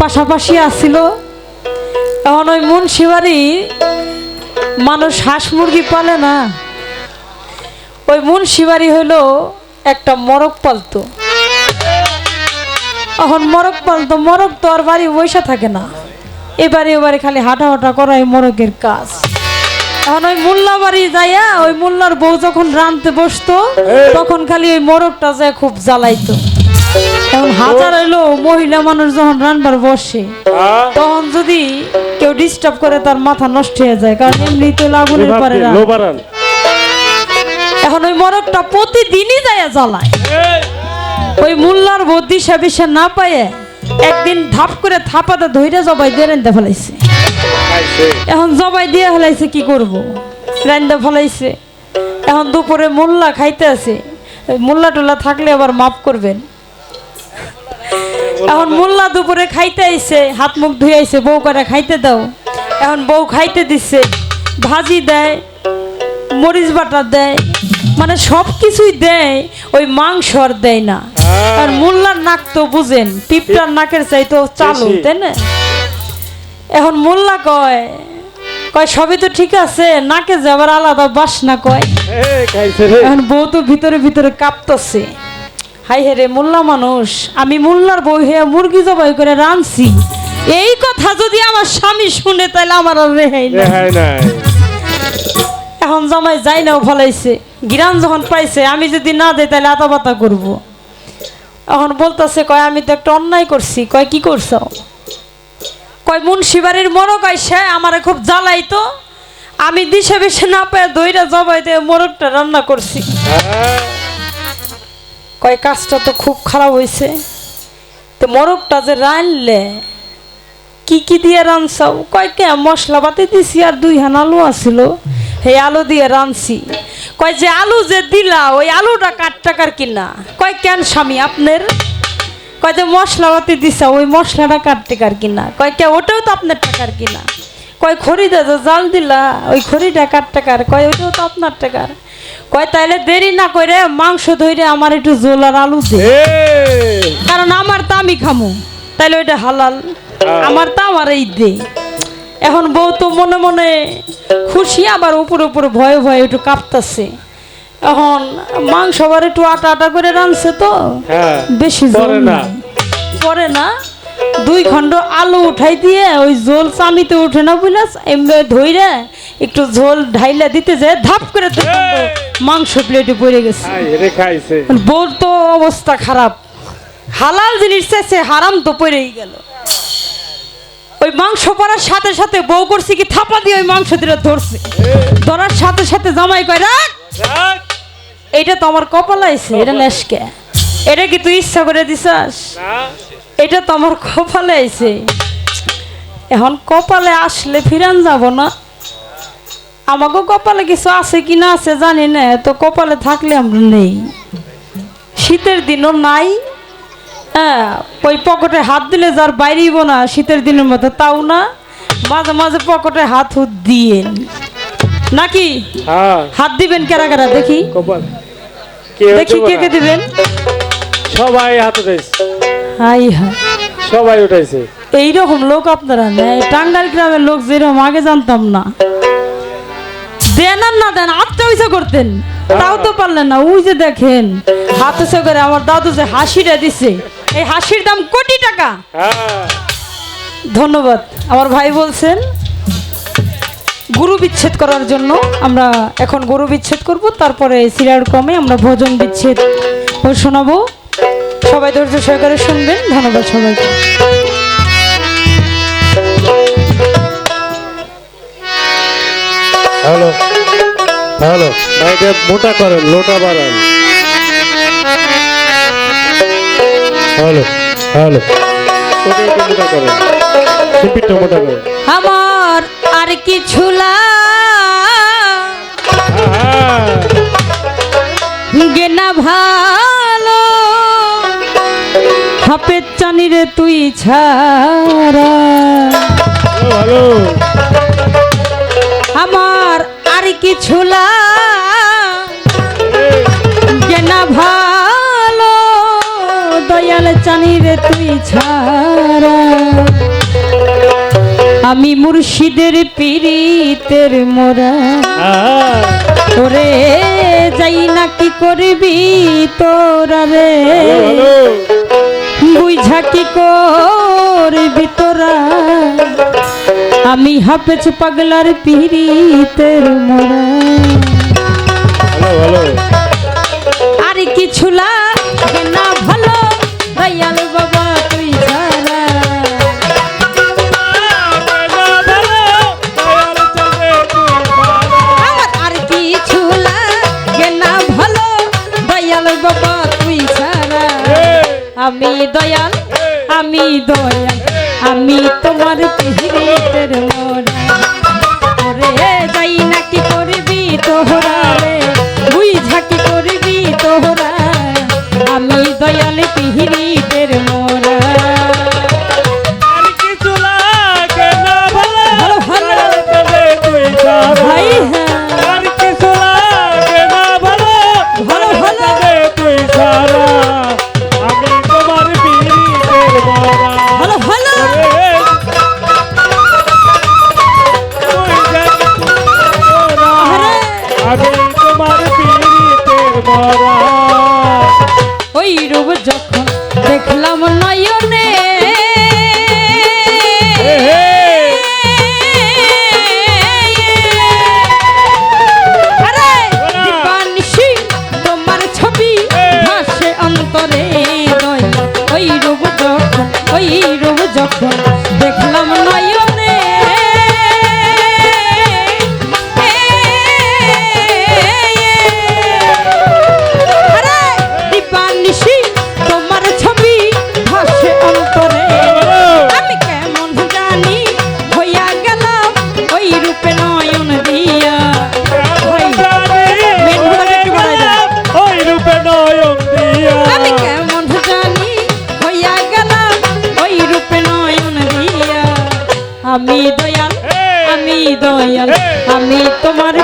পাশাপাশি আসছিল এখন ওই মুন্সিবাড়ি মানুষ হাঁস মুরগি পালে না। ওই মুন্সিবাড়ি হইল একটা মরক পালতো। এখন মরক পালতো মরক তো আর বাড়ি বৈশা থাকে না। এবারে এবারে খালি হাঁটা হাঁটা করা এই মরকের কাজ। এখন ওই মোল্লা বাড়ি যাইয়া ওই মোল্লার বউ যখন রানতে বসতো তখন খালি ওই মোরগটা যায় খুব জ্বালাইতো। এখন হাজার মহিলা মানুষ যখন রান্নার বসে হ্যাঁ? তখন যদি কেউ ডিস্টার্ব করে তার মাথা নষ্ট হয়ে যায় কারণ এমনিতে লাগুনের পারে এখন ওই মরকটা প্রতিদিনই যায় জ্বালায়। ওই মোল্লার না পায়ে একদিন ধাপ করে থাপাতে ধইরা জবাই দিয়ে রেন্দে ফেলাইছে। এখন জবাই দিয়ে ফেলাইছে কি করব? রান্দা ফেলাইছে। এখন দুপুরে মোল্লা খাইতে আছে মোল্লা টোল্লা থাকলে আবার মাফ করবেন। এখন মোল্লা দুপুরে খাইতে আইছে হাত মুখ ধুয়ে আইছে বউ করে খাইতে দাও। এখন বউ খাইতে দিচ্ছে ভাজি দেয় মরিচ বাটা দেয় মানে সব কিছুই দেয় ওই মাংস আর দেয় না। আর মোল্লার নাক তো বুঝেন পিঁপড়ার নাকের চাই তো চালু তাই না? এখন মোল্লা কয় কয় সবই তো ঠিক আছে নাকে যাবার আলাদা বাসনা কয়। এখন বউ তো ভিতরে ভিতরে কাঁপতেছে। হাই হে রে মোল্লা মানুষ আমি মোল্লার বউ হে মুরগি জবাই করে রানছি এই কথা যদি আমার স্বামী শুনে তাহলে আমার আর রেহাই নাই। এখন জামাই যাই নাও ফলাইছে। গিরান যখন পাইছে আমি যদি না দেই তাহলে আতা পাতা করব। এখন বলতেছে কয় আমি তো একটা অন্যায় করছি। কয় কি করছ? কয় মুন্সিবাড়ির মরক আইসে আমারে খুব জ্বালাই তো আমি দিশে বেশে না পেয়ে দইটা জবাই দিয়ে মোরগটা রান্না করছি। হ্যাঁ? কয়, কাজটা তো খুব খারাপ হয়েছে তো মোরগটা যে রানলে কি কি দিয়ে রানছাও কয়, কে মশলা পাতি দিছি আর দুই হান আলু আছিল। সেই আলু দিয়ে রানছি। কয়, যে আলু যে দিলা, ওই আলুটা কাট টাকার কিনা? কয়, কেন স্বামী, আপনার? কয়, যে মশলা পাতি দিছা, ওই মশলাটা কাট টাকার কিনা? কয়, কে, ওটাও তো আপনার টাকার কিনা? কয় খড়িটা যে জাল দিলা ওই খড়িটা কাট টাকার? কয় ওইটাও তো আপনার টাকার। কয় তাইলে দেরি না করে মাংস ধরে আমার একটু জোল আর আলু দে। কারণ আমার তো আমি খামু। তাইলে ওইটা হালাল। আমার তো আমার এই দে। এখন বউ তো মনে মনে খুশি আবার উপরে উপরে ভয়ে ভয়ে একটু কাঁপতাছে। এখন মাংস আবার একটু আটা আটা করে রাঁধছে তো। হ্যাঁ বেশি না। পরে না? দুই খণ্ড আলু উঠাই দিয়ে ওই ঝোল চামিতে উঠে না বুঝলাস এমনি ধইরে একটু ঝোল ঢাইলা দিতে যায় ধাপ করে মাংস প্লেটে পড়ে গেছে। খাই রে খাইছে। বউর তো অবস্থা খারাপ। হালাল জিনিস চাইছে হারাম তো পড়েই গেল। ওই মাংস পড়ার সাথে সাথে বউ করছে কি থাপা দিয়ে ওই মাংস দিয়ে ধরছে। ধরার সাথে সাথে জামাই কয় রাখ। এইটা তো আমার কপাল আইছে এটা নেশকে এটা কি তুই ইচ্ছা করে দিছাস? এটা তো আমার কপালে আইছে। এখন কপালে আসলে ফিরান যাব না। আমাকে কপালে কিছু আছে কি না আছে জানি না তো কপালে থাকলে আমরা নেই। শীতের দিনও নাই। হ্যাঁ ওই পকেটে হাত দিলে যার বাইরেইব না শীতের দিনের মধ্যে তাও না। মাঝে মাঝে পকেটে হাত হুত দিয়ে। নাকি? হ্যাঁ। হাত দিবেন কেরা কেরা? দেখি। দেখি কে কে দিবেন? সবাই হাত উঠাইছে হাই হ্যাঁ সবাই উঠাইছে। এইরকম লোক আপনারা নেই টাঙ্গাইল গ্রামের লোক যেরকম আগে জানতাম না। দেন আর না দেন আটটা পয়সা করতেন। তাও তো পারলেন না। ওই যে দেখেন হাত করে আমার দাদু যে হাসিটা দিছে। এই হাসির দাম কোটি টাকা। হ্যাঁ। ধন্যবাদ। আমার ভাই বলছেন গুরু বিচ্ছেদ করার জন্য আমরা এখন গুরু বিচ্ছেদ করব। তারপরে সিরিয়াল ক্রমে আমরা ভোজন বিচ্ছেদ শোনাবো। সবাই ধৈর্য সহকারে শুনবেন। ধন্যবাদ সবাইকে। হ্যালো হ্যালো ভাই এটা মোটা করেন লোটা বাড়ান। হ্যালো হ্যালো ওটা মোটা করেন মোটা করেন। আমার আর কিছু লা তুই ছাড়া। আমার আর কিছু না। ভালো দয়াল চানি রে তুই ছাড়া। আমি মুর্শিদের পিরিতের মোরা। ওরে যাই না কি করবি তোরা রে? বুঝা কি করবি তোরা? আমি হাফেজ পাগলার পিহিতের মোরা। আর কিছু লা দয়াল আমি দয়াল আমি তোমার পিহিতের মা। আমি তোমার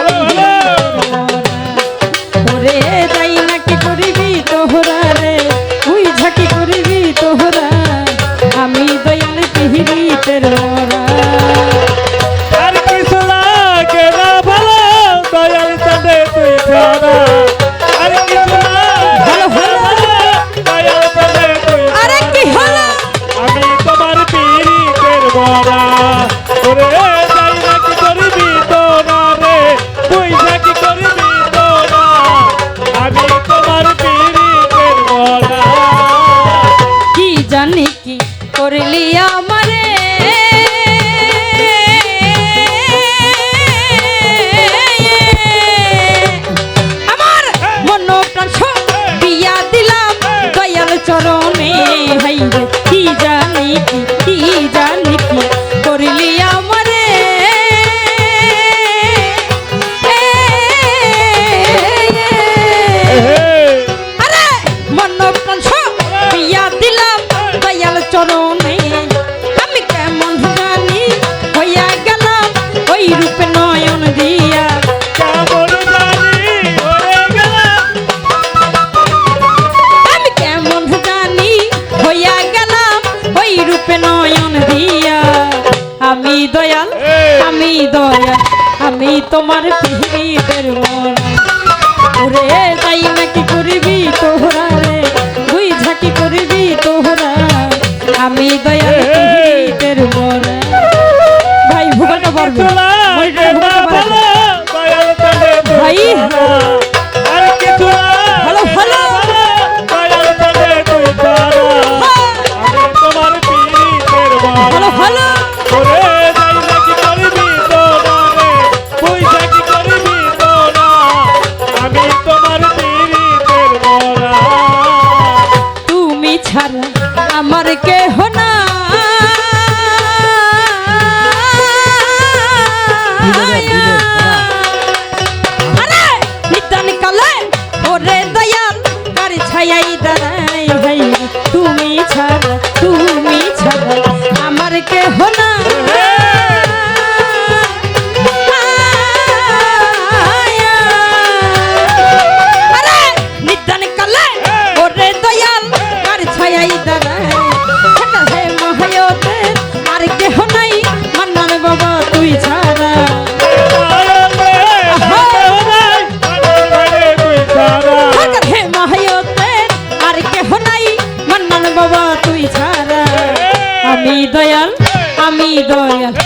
দয়াল আমি দয়াল আমি তোমার পীড়িতের মন। ওরে তাই নাকি করবি তোহরা রে? তুই ঝাঁকি করবি তোহরা। আমি দয়াল পীড়িতের মন। ভাই ভুগলটা পারবে ভাই হ্যালো হ্যালো ছাড়া আমার কেহ না তুমি ছাড়া তুমি ছাড়া আমার কেহ না Hallelujah.